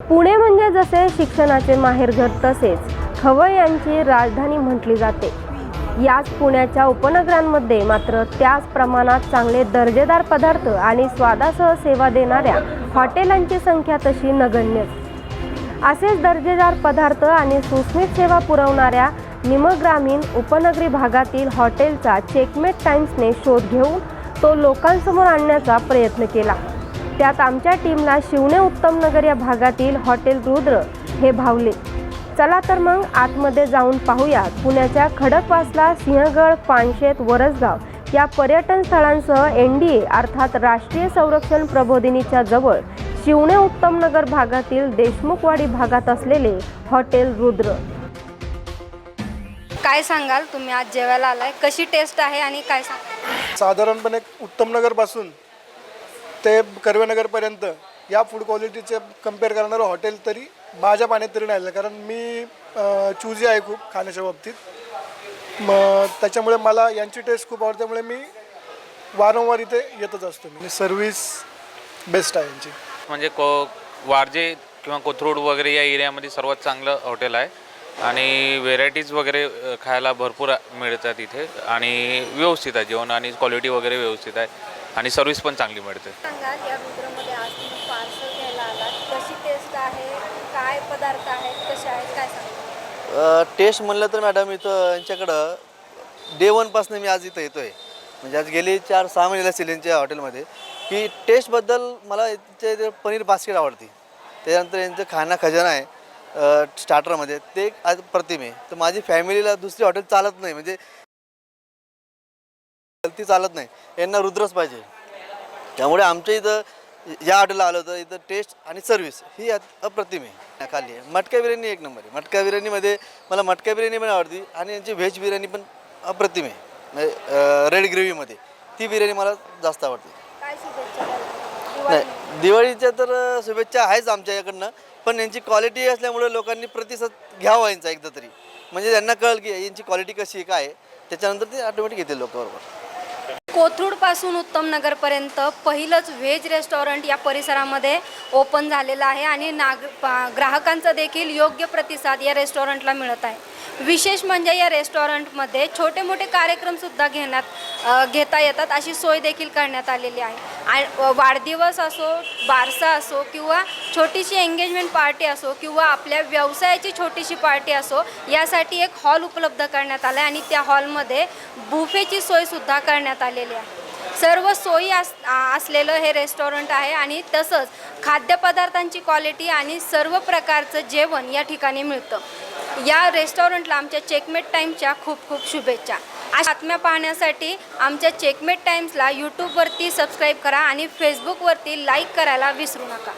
पुणे म्हणजे जसे शिक्षणाचे माहेरघर तसेच खवय यांची राजधानी म्हटली जाते. याच पुण्याच्या उपनगरांमध्ये मात्र त्याच प्रमाणात चांगले दर्जेदार पदार्थ आणि स्वादासह सेवा देणाऱ्या हॉटेलांची संख्या तशी नगण्यच असेच दर्जेदार पदार्थ आणि सुस्मित सेवा पुरवणाऱ्या निमग्रामीण उपनगरी भागातील हॉटेलचा चेकमेट टाइम्सने शोध घेऊन तो लोकांसमोर आणण्याचा प्रयत्न केला. त्यात आमच्या टीमला शिवणे उत्तम नगर या भागातील हॉटेल रुद्र हे भावले. चला तर मग आतमध्ये जाऊन पाहूया पुण्याच्या खडकवासला सिंहगड पानशेत वरसगाव या पर्यटन स्थळांसह एन डी ए अर्थात राष्ट्रीय संरक्षण प्रबोधिनीच्या जवळ शिवणे उत्तम नगर भागातील देशमुखवाडी भागात असलेले हॉटेल रुद्र. काय सांगाल? तुम्ही आज जेवायला आलाय. कशी टेस्ट आहे आणि काय सांगाल? साधारणपणे उत्तम नगरपासून ते कर्वेनगरपर्यंत या फूड क्वालिटीचे कंपेअर करणारं हॉटेल तरी माझ्या पाण्यात तरी नाही आलं. कारण मी चूजी आहे खूप खाण्याच्या बाबतीत. मग त्याच्यामुळे मला यांची टेस्ट खूप आवडते. त्यामुळे मी वारंवार इथे येतच असतो मी. सर्विस बेस्ट आहे यांची. म्हणजे को वारजे किंवा कोथरूड वगैरे या एरियामध्ये सर्वात चांगलं हॉटेल आहे. आणि व्हेरायटीज वगैरे खायला भरपूर मिळतात इथे. आणि व्यवस्थित आहे. जेवण आणि क्वालिटी वगैरे व्यवस्थित आहे. आणि सर्विस पण चांगली मिळते. सांगाल या रुद्रमध्ये आज तुम्ही पार्सल घ्यायला आलात. कशी टेस्ट आहे? काय पदार्थ आहेत? कसे आहेत? काय सांगाल? टेस्ट म्हणलं तर मॅडम इथं यांच्याकडं डे वनपासून मी आज इथं येतो आहे म्हणजे आज गेली चार सहा महिन्याला असेल यांच्या हॉटेलमध्ये. की टेस्टबद्दल मला ते पनीर बास्केट आवडते. त्याच्यानंतर यांचं खाना खजाना आहे अ, स्टार्टरमध्ये ते एक आज प्रतिम आहे. तर माझी फॅमिलीला दुसरी हॉटेल चालत नाही. म्हणजे ती चालत नाही यांना रुद्रच पाहिजे. त्यामुळे आमच्या इथं या हॉटेलला आलं होतं इथं टेस्ट आणि सर्व्हिस ही अप्रतिम आहे. खाली आहे. मटका बिर्याणी एक नंबर आहे. मटका बिर्याणीमध्ये मला मटका बिर्याणी पण आवडती आणि यांची व्हेज बिर्याणी पण अप्रतिम आहे. म्हणजे रेड ग्रेव्हीमध्ये. ती बिर्याणी मला जास्त आवडते? नाही दिवाळीच्या तर शुभेच्छा आहेच आमच्या याकडनं. पण यांची क्वालिटी असल्यामुळे लोकांनी प्रतिसाद घ्यावा यांचा एकदा तरी. म्हणजे त्यांना कळेल की यांची क्वालिटी कशी आहे काय आहे. त्याच्यानंतर ते ऑटोमॅटिक येतील लोक कोथरूडपासून उत्तम नगरपर्यंत पहिलंच व्हेज रेस्टॉरंट या परिसरामध्ये ओपन झालेलं आहे आणि नाग ग्राहकांचा देखील योग्य प्रतिसाद या रेस्टॉरंटला मिळत आहे. विशेष म्हणजे या रेस्टॉरंटमध्ये छोटे मोठे कार्यक्रमसुद्धा घेण्यात घेता येतात अशी सोय देखील करण्यात आलेली आहे. आणि वाढदिवस असो बारसा असो किंवा छोटीशी एंगेजमेंट पार्टी असो किंवा आपल्या व्यवसायाची छोटीशी पार्टी असो यासाठी एक हॉल उपलब्ध करण्यात आला आहे आणि त्या हॉलमध्ये बुफेची सोयसुद्धा करण्यात आलेली आहे. सर्व सोयी अस असलेलं हे रेस्टॉरंट आहे आणि तसंच खाद्यपदार्थांची क्वालिटी आणि सर्व प्रकारचं जेवण या ठिकाणी मिळतं. या रेस्टॉरंटला आमच्या चेकमेट टाईमच्या खूप खूप शुभेच्छा. अशा बातम्या पाहण्यासाठी आमच्या चेकमेट टाईम्सला यूट्यूबवरती सबस्क्राईब करा आणि फेसबुकवरती लाईक करायला विसरू नका.